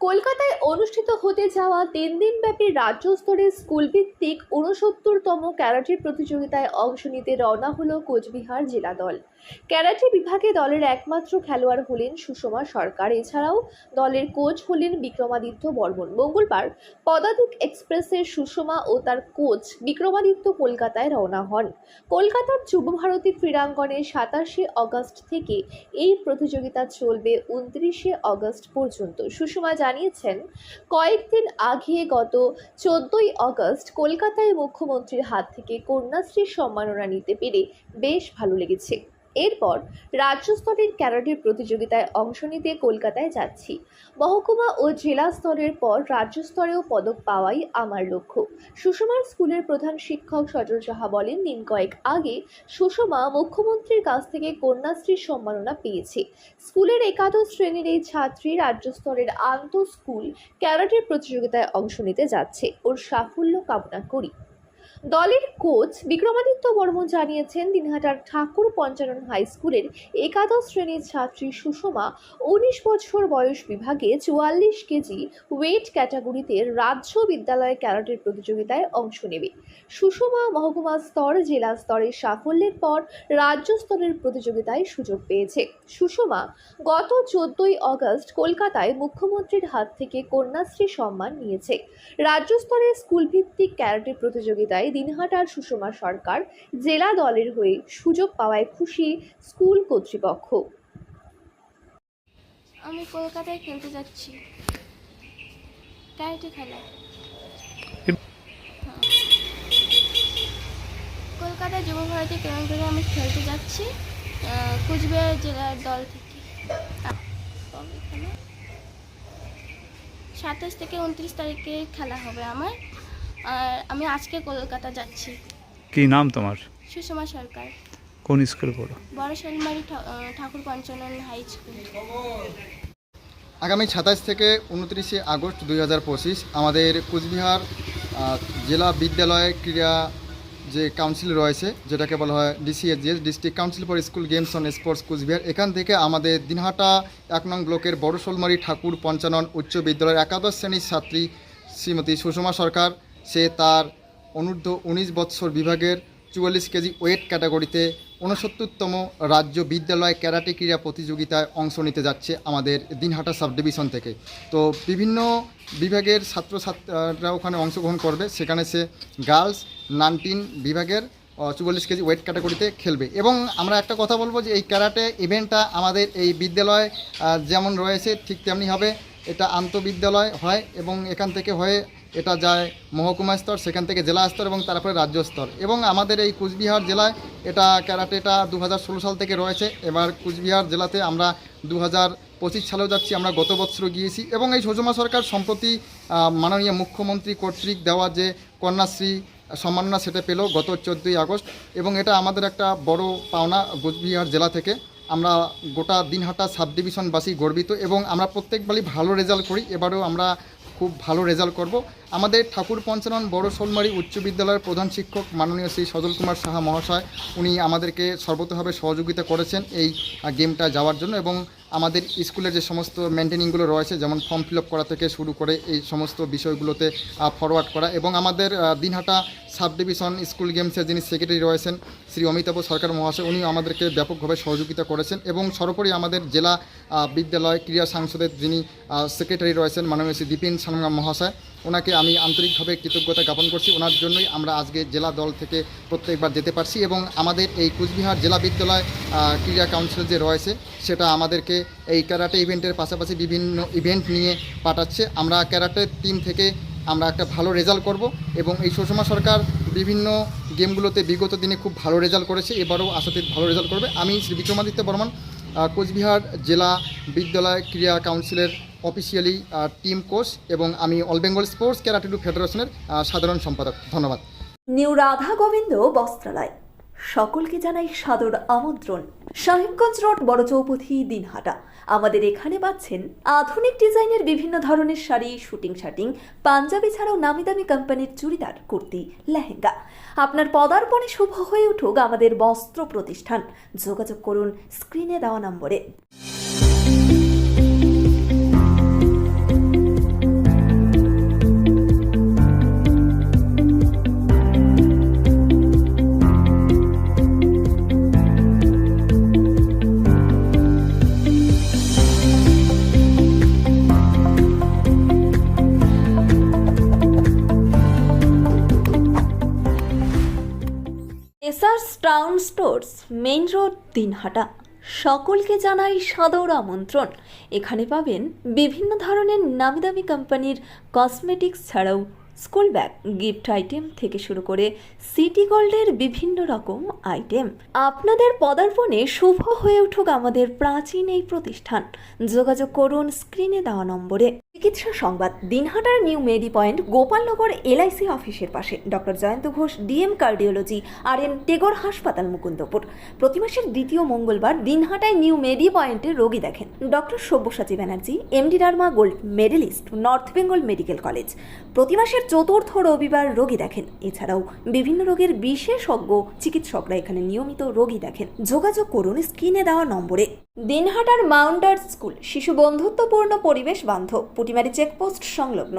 কলকাতায় অনুষ্ঠিত হতে যাওয়া তিন দিনব্যাপী রাজ্য স্তরের স্কুল ভিত্তিক ঊনসত্তরতম ক্যারাটে প্রতিযোগিতায় অংশ নিতে রওনা হল কোচবিহার জেলা দল। ক্যারাটে বিভাগে দলের একমাত্র খেলোয়াড় হলেন সুষমা সরকার। এছাড়াও দলের কোচ হলেন বিক্রমাদিত্য বর্মন। মঙ্গলবার পদাতিক এক্সপ্রেসের সুষমা ও তার কোচ বিক্রমাদিত্য কলকাতায় রওনা হন। কলকাতার যুবভারতী ক্রীড়াঙ্গনে সাতাশে অগস্ট থেকে এই প্রতিযোগিতা চলবে উনত্রিশে অগস্ট পর্যন্ত। সুষমা জানিয়েছেন, কয়েকদিন আগে গত চোদ্দই অগস্ট কলকাতায় মুখ্যমন্ত্রীর হাত থেকে কন্যাশ্রীর সম্মাননা নিতে পেরে বেশ ভালো লেগেছে। এরপর রাজ্য স্তরের ক্যারাটের প্রতিযোগিতায় অংশ নিতে কলকাতায় যাচ্ছি। মহকুমা ও জেলা স্তরের পর রাজ্য স্তরেও পদক পাওয়াই আমার লক্ষ্য। সুষমার স্কুলের প্রধান শিক্ষক সজল সাহা বলেন, দিন কয়েক আগে সুষমা মুখ্যমন্ত্রীর কাছ থেকে কন্যাশ্রীর সম্মাননা পেয়েছে। স্কুলের একাদশ শ্রেণির এই ছাত্রী রাজ্য স্তরের আন্ত স্কুল ক্যারাটের প্রতিযোগিতায় অংশ নিতে যাচ্ছে। ওর সাফল্য কামনা করি। দলের কোচ বিক্রমাদিত্য বর্মন জানিয়েছেন, দিনহাটার ঠাকুর পঞ্চানন হাই স্কুলের একাদশ শ্রেণির ছাত্রী সুষমা উনিশ বছর বয়স বিভাগে চুয়াল্লিশ কেজি ওয়েট ক্যাটাগরিতে রাজ্য বিদ্যালয় ক্যারাটের প্রতিযোগিতায় অংশ নেবে। সুষমা মহকুমা স্তর, জেলা স্তরের সাফল্যের পর রাজ্য স্তরের প্রতিযোগিতায় সুযোগ পেয়েছে। সুষমা গত চোদ্দই অগস্ট কলকাতায় মুখ্যমন্ত্রীর হাত থেকে কন্যাশ্রী সম্মান নিয়েছে। রাজ্য স্তরে স্কুল ভিত্তিক ক্যারাটে প্রতিযোগিতায় দিনহাটার সুষমা সরকার জেলা দলের হয়ে সুযোগ পাওয়ায় খুশি স্কুল কর্তৃপক্ষ। আমি কলকাতায় খেলতে যাচ্ছি। ক্যারেটে খেলা। হ্যাঁ। কলকাতায় যুবভারতী কেরাঙ্গনে আমি খেলতে যাচ্ছি কোচবিহার জেলার দল থেকে। সাতাশ থেকে উনত্রিশ তারিখে খেলা হবে আমার। আর আমি আজকে কলকাতা যাচ্ছি। কি নাম তোমার? সুষমা সরকার। কোন স্কুলে পড়ো? বড় শৈলমারি ঠাকুর পঞ্চানন হাই স্কুল। আগামী সাতাশ থেকে উনত্রিশে আগস্ট দুই হাজার পঁচিশ আমাদের কুচবিহার জেলা বিদ্যালয় ক্রীড়া যে কাউন্সিল রয়েছে যেটাকে বলা হয় DCSGS district council for school games on sports Coochbehar. এখান থেকে আমাদের দিনহাটা এক নং ব্লকের বড় ঠাকুর পঞ্চানন উচ্চ বিদ্যালয়ের একাদশ শ্রেণির ছাত্রী শ্রীমতী সুষমা সরকার। সে তার অনূর্ধ্ব উনিশ বৎসর বিভাগের চুয়াল্লিশ কেজি ওয়েট ক্যাটাগরিতে ঊনসত্তরতম রাজ্য বিদ্যালয় ক্যারাটে ক্রীড়া প্রতিযোগিতায় অংশ নিতে যাচ্ছে আমাদের দিনহাটা সাব ডিভিশন থেকে। তো বিভিন্ন বিভাগের ছাত্রছাত্রীরা ওখানে অংশগ্রহণ করবে। সেখানে সে গার্লস নাইনটিন বিভাগের চুয়াল্লিশ কেজি ওয়েট ক্যাটাগরিতে খেলবে। এবং আমরা একটা কথা বলব যে এই ক্যারাটে ইভেন্টটা আমাদের এই বিদ্যালয় যেমন রয়েছে ঠিক তেমনি হবে। এটা আন্তঃবিদ্যালয় হয় এবং এখান থেকে হয়ে এটা যায় মহকুমা স্তর, সেখান থেকে জেলা স্তর এবং তারপরে রাজ্য স্তর। এবং আমাদের এই কুচবিহার জেলায় এটা ক্যারাটেটা দু হাজার ষোলো সাল থেকে রয়েছে। এবার কুচবিহার জেলাতে আমরা দু পঁচিশ সালেও যাচ্ছি, আমরা গত বছরও গিয়েছি। এবং এই সুষমা সরকার সম্প্রতি মাননীয় মুখ্যমন্ত্রী কর্তৃক দেওয়া যে কন্যাশ্রী সম্মাননা, সেটা পেল গত চোদ্দোই আগস্ট। এবং এটা আমাদের একটা বড় পাওনা কোচবিহার জেলা থেকে। আমরা গোটা দিনহাটা সাব ডিভিশনবাসী গর্বিত এবং আমরা প্রত্যেকবারই ভালো রেজাল্ট করি। এবারেও আমরা খুব ভালো রেজাল্ট করব। আমাদের ঠাকুর পঞ্চানন বড় সোলমারি উচ্চ বিদ্যালয়ের প্রধান শিক্ষক মাননীয় শ্রী সজল কুমার সাহা মহাশয়, উনি আমাদেরকে সর্বতভাবে সহযোগিতা করেছেন এই গেমটা যাওয়ার জন্য এবং আমাদের স্কুলের যে সমস্ত মেনটেনিংগুলো রয়েছে, যেমন ফর্ম ফিল করা থেকে শুরু করে এই সমস্ত বিষয়গুলোতে ফরওয়ার্ড করা এবং আমাদের দিনহাটা সাব ডিভিশন স্কুল গেমসের যিনি সেক্রেটারি রয়েছেন, শ্রী অমিতাভ সরকার মহাশয় উনি আমাদেরকে ব্যাপকভাবে সহযোগিতা করেছেন এবং সর্বোপরি আমাদের জেলা বিদ্যালয় ক্রীড়া সাংসদের যিনি সেক্রেটারি রয়েছেন মাননীয় শ্রী দীপিন সানগ্রাম মহাশয় ওনাকে আমি আন্তরিকভাবে কৃতজ্ঞতা জ্ঞাপন করছি। ওনার জন্যই আমরা আজকে জেলা দল থেকে প্রত্যেকবার যেতে পারছি এবং আমাদের এই কুচবিহার জেলা বিদ্যালয় ক্রীড়া কাউন্সিল যে রয়েছে, সেটা আমাদেরকে এই ক্যারাটে ইভেন্টের পাশাপাশি বিভিন্ন ইভেন্ট নিয়ে পাঠাচ্ছে। আমরা ক্যারাটের টিম থেকে আমরা একটা ভালো রেজাল্ট করব এবং এই সুষমা সরকার বিভিন্ন গেমগুলোতে বিগত দিনে খুব ভালো রেজাল্ট করেছে, এবারও আশাতীত ভালো রেজাল্ট করবে। আমি শ্রী বিক্রমাদিত্য বর্মন কোচবিহার জেলা বিদ্যালয় ক্রীড়া কাউন্সিলের অফিসিয়ালি টিম কোচ এবং আমি অল বেঙ্গল স্পোর্টস ক্যারাটেডু ফেডারেশনের সাধারণ সম্পাদক। ধন্যবাদ। নিউ রাধা গোবিন্দ বস্ত্রালয়। সকলকে জানাই সাদর আমন্ত্রণ। সাহেবগঞ্জ রোড, বড় চৌপথি, দিনহাটা। আমাদের এখানে পাচ্ছেন আধুনিক ডিজাইনের বিভিন্ন ধরনের শাড়ি, শুটিং শাটিং, পাঞ্জাবি ছাড়াও নামি দামি কোম্পানির চুড়িদার, কুর্তি, লেহেঙ্গা। আপনার পদার্পণে শুভ হয়ে উঠুক আমাদের বস্ত্র প্রতিষ্ঠান। যোগাযোগ করুন স্ক্রিনে দেওয়া নম্বরে। Stores, main road, Dinhata. সকলকে জানাই সাদর আমন্ত্রণ। এখানে পাবেন বিভিন্ন ধরনের নামি দামি কোম্পানির কসমেটিক্স ছাড়াও স্কুল ব্যাগ, গিফট আইটেম থেকে শুরু করে সিটি গোল্ডের বিভিন্ন রকম আইটেম। আপনাদের পদার্পণে শুভ হয়ে উঠুক আমাদের প্রাচীন এই প্রতিষ্ঠান। যোগাযোগ করুন স্ক্রিনে দেওয়া নম্বরে। চিকিৎসা সংবাদ, দিনহাটার new medi point, Gopalnagar LIC অফিসের পাশে। Doctor Jayanta Ghosh, DM cardiology R N Tagore হাসপাতাল, মুকুন্দপুর। প্রতি মাসের দ্বিতীয় মঙ্গলবার দিনহাটায় নিউ মেডি পয়েন্টে রোগী দেখেন। Doctor Sabyasachi Banerjee, MD derma gold medalist, North Bengal medical college. প্রতি মাসের চতুর্থ রবিবার রোগী দেখেন। এছাড়াও বিভিন্ন রোগের বিশেষজ্ঞ চিকিৎসকরা এখানে নিয়মিত রোগী দেখেন। যোগাযোগ করুন স্ক্রিনে দেওয়া নম্বরে। দিনহাটার মাউন্টার স্কুল, শিশু বন্ধুত্বপূর্ণ পরিবেশ বান্ধব, পুটিমারি চেকপোস্ট সংলগ্ন।